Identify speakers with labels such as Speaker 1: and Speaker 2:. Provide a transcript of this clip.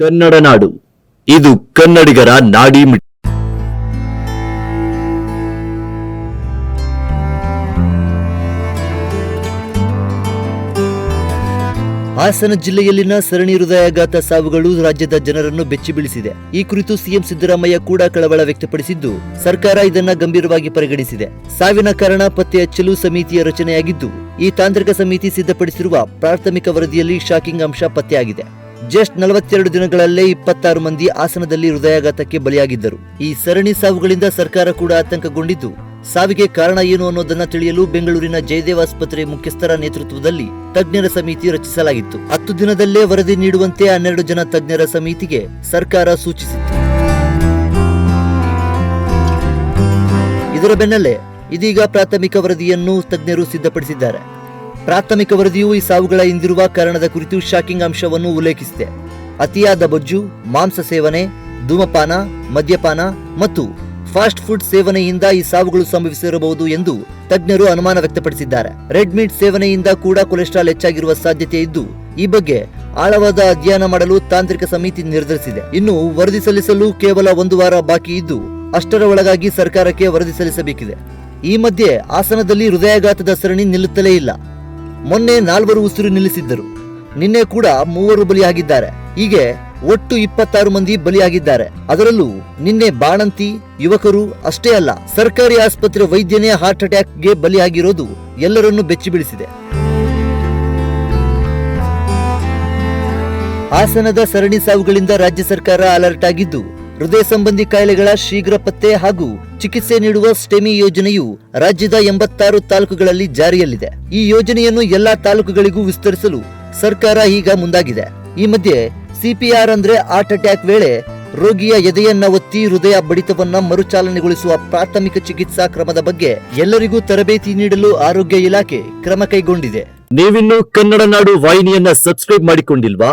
Speaker 1: ಕನ್ನಡ ನಾಡು ಇದು ಕನ್ನಡಿಗರ ನಾಡಿ ಮಿಟ್ಟ
Speaker 2: ಹಾಸನ ಜಿಲ್ಲೆಯಲ್ಲಿನ ಸರಣಿ ಹೃದಯಾಘಾತ ಸಾವುಗಳು ರಾಜ್ಯದ ಜನರನ್ನು ಬೆಚ್ಚಿ ಬೀಳಿಸಿದೆ ಈ ಕುರಿತು ಸಿಎಂ ಸಿದ್ದರಾಮಯ್ಯ ಕೂಡ ಕಳವಳ ವ್ಯಕ್ತಪಡಿಸಿದ್ದು, ಸರ್ಕಾರ ಇದನ್ನ ಗಂಭೀರವಾಗಿ ಪರಿಗಣಿಸಿದೆ. ಸಾವಿನ ಕಾರಣ ಪತ್ತೆ ಹಚ್ಚಲು ಸಮಿತಿಯ ರಚನೆಯಾಗಿದ್ದು, ಈ ತಾಂತ್ರಿಕ ಸಮಿತಿ ಸಿದ್ಧಪಡಿಸಿರುವ ಪ್ರಾಥಮಿಕ ವರದಿಯಲ್ಲಿ ಶಾಕಿಂಗ್ ಅಂಶ ಪತ್ತೆಯಾಗಿದೆ. ಜಸ್ಟ್ ನಲವತ್ತೆರಡು ದಿನಗಳಲ್ಲೇ ಇಪ್ಪತ್ತಾರು ಮಂದಿ ಆಸನದಲ್ಲಿ ಹೃದಯಾಘಾತಕ್ಕೆ ಬಲಿಯಾಗಿದ್ದರು. ಈ ಸರಣಿ ಸಾವುಗಳಿಂದ ಸರ್ಕಾರ ಕೂಡ ಆತಂಕಗೊಂಡಿದ್ದು. ಸಾವಿಗೆ ಕಾರಣ ಏನು ಅನ್ನೋದನ್ನ ತಿಳಿಯಲು ಬೆಂಗಳೂರಿನ ಜಯದೇವ ಆಸ್ಪತ್ರೆ ಮುಖ್ಯಸ್ಥರ ನೇತೃತ್ವದಲ್ಲಿ ತಜ್ಞರ ಸಮಿತಿ ರಚಿಸಲಾಗಿತ್ತು. ಹತ್ತು ದಿನದಲ್ಲೇ ವರದಿ ನೀಡುವಂತೆ ಹನ್ನೆರಡು ಜನ ತಜ್ಞರ ಸಮಿತಿಗೆ ಸರ್ಕಾರ ಸೂಚಿಸಿತ್ತು. ಇದರ ಬೆನ್ನಲ್ಲೇ ಇದೀಗ ಪ್ರಾಥಮಿಕ ವರದಿಯನ್ನು ತಜ್ಞರು ಸಿದ್ಧಪಡಿಸಿದ್ದಾರೆ. ಪ್ರಾಥಮಿಕ ವರದಿಯು ಈ ಸಾವುಗಳ ಹಿಂದಿರುವ ಕಾರಣದ ಕುರಿತು ಶಾಕಿಂಗ್ ಅಂಶವನ್ನು ಉಲ್ಲೇಖಿಸಿದೆ. ಅತಿಯಾದ ಬೊಜ್ಜು, ಮಾಂಸ ಸೇವನೆ, ಧೂಮಪಾನ, ಮದ್ಯಪಾನ ಮತ್ತು ಫಾಸ್ಟ್ ಫುಡ್ ಸೇವನೆಯಿಂದ ಈ ಸಾವುಗಳು ಸಂಭವಿಸಿರಬಹುದು ಎಂದು ತಜ್ಞರು ಅನುಮಾನ ವ್ಯಕ್ತಪಡಿಸಿದ್ದಾರೆ. ರೆಡ್ ಮೀಟ್ ಸೇವನೆಯಿಂದ ಕೂಡ ಕೊಲೆಸ್ಟ್ರಾಲ್ ಹೆಚ್ಚಾಗಿರುವ ಸಾಧ್ಯತೆ ಇದ್ದು, ಈ ಬಗ್ಗೆ ಆಳವಾದ ಅಧ್ಯಯನ ಮಾಡಲು ತಾಂತ್ರಿಕ ಸಮಿತಿ ನಿರ್ಧರಿಸಿದೆ. ಇನ್ನು ವರದಿ ಸಲ್ಲಿಸಲು ಕೇವಲ ಒಂದು ವಾರ ಬಾಕಿ ಇದ್ದು ಅಷ್ಟರ ಒಳಗಾಗಿ ಸರ್ಕಾರಕ್ಕೆ ವರದಿ ಸಲ್ಲಿಸಬೇಕಿದೆ. ಈ ಮಧ್ಯೆ ಹಾಸನದಲ್ಲಿ ಹೃದಯಾಘಾತದ ಸರಣಿ ನಿಲ್ಲುತ್ತಲೇ ಇಲ್ಲ. ಮೊನ್ನೆ ನಾಲ್ವರು ಉಸಿರು ನಿಲ್ಲಿಸಿದ್ದರು. ನಿನ್ನೆ ಕೂಡ ಮೂವರು ಬಲಿಯಾಗಿದ್ದಾರೆ. ಹೀಗೆ ಒಟ್ಟು ಇಪ್ಪತ್ತಾರು ಮಂದಿ ಬಲಿಯಾಗಿದ್ದಾರೆ. ಅದರಲ್ಲೂ ನಿನ್ನೆ ಬಾಣಂತಿ, ಯುವಕರು ಅಷ್ಟೇ ಅಲ್ಲ, ಸರ್ಕಾರಿ ಆಸ್ಪತ್ರೆ ವೈದ್ಯನೇ ಹಾರ್ಟ್ ಅಟ್ಯಾಕ್ಗೆ ಬಲಿಯಾಗಿರೋದು ಎಲ್ಲರನ್ನೂ ಬೆಚ್ಚಿ ಬೀಳಿಸಿದೆ ಹಾಸನದ ಸರಣಿ ಸಾವುಗಳಿಂದ ರಾಜ್ಯ ಸರ್ಕಾರ ಅಲರ್ಟ್ ಆಗಿದ್ದು ಹೃದಯ ಸಂಬಂಧಿ ಕಾಯಿಲೆಗಳ ಶೀಘ್ರ ಪತ್ತೆ ಹಾಗೂ ಚಿಕಿತ್ಸೆ ನೀಡುವ ಸ್ಟೆಮಿ ಯೋಜನೆಯು ರಾಜ್ಯದ ಎಂಬತ್ತಾರು ತಾಲೂಕುಗಳಲ್ಲಿ ಜಾರಿಯಲ್ಲಿದೆ. ಈ ಯೋಜನೆಯನ್ನು ಎಲ್ಲಾ ತಾಲೂಕುಗಳಿಗೂ ವಿಸ್ತರಿಸಲು ಸರ್ಕಾರ ಈಗ ಮುಂದಾಗಿದೆ. ಈ ಮಧ್ಯೆ ಸಿಪಿಆರ್ ಅಂದ್ರೆ ಹಾರ್ಟ್ ಅಟ್ಯಾಕ್ ವೇಳೆ ರೋಗಿಯ ಎದೆಯನ್ನ ಒತ್ತಿ ಹೃದಯ ಬಡಿತವನ್ನ ಮರುಚಾಲನೆಗೊಳಿಸುವ ಪ್ರಾಥಮಿಕ ಚಿಕಿತ್ಸಾ ಕ್ರಮದ ಬಗ್ಗೆ ಎಲ್ಲರಿಗೂ ತರಬೇತಿ ನೀಡಲು ಆರೋಗ್ಯ ಇಲಾಖೆ ಕ್ರಮ ಕೈಗೊಂಡಿದೆ.
Speaker 1: ನೀವಿನ್ನು ಕನ್ನಡ ನಾಡು ವಾಹಿನಿಯನ್ನ ಸಬ್ಸ್ಕ್ರೈಬ್ ಮಾಡಿಕೊಂಡಿಲ್ವಾ?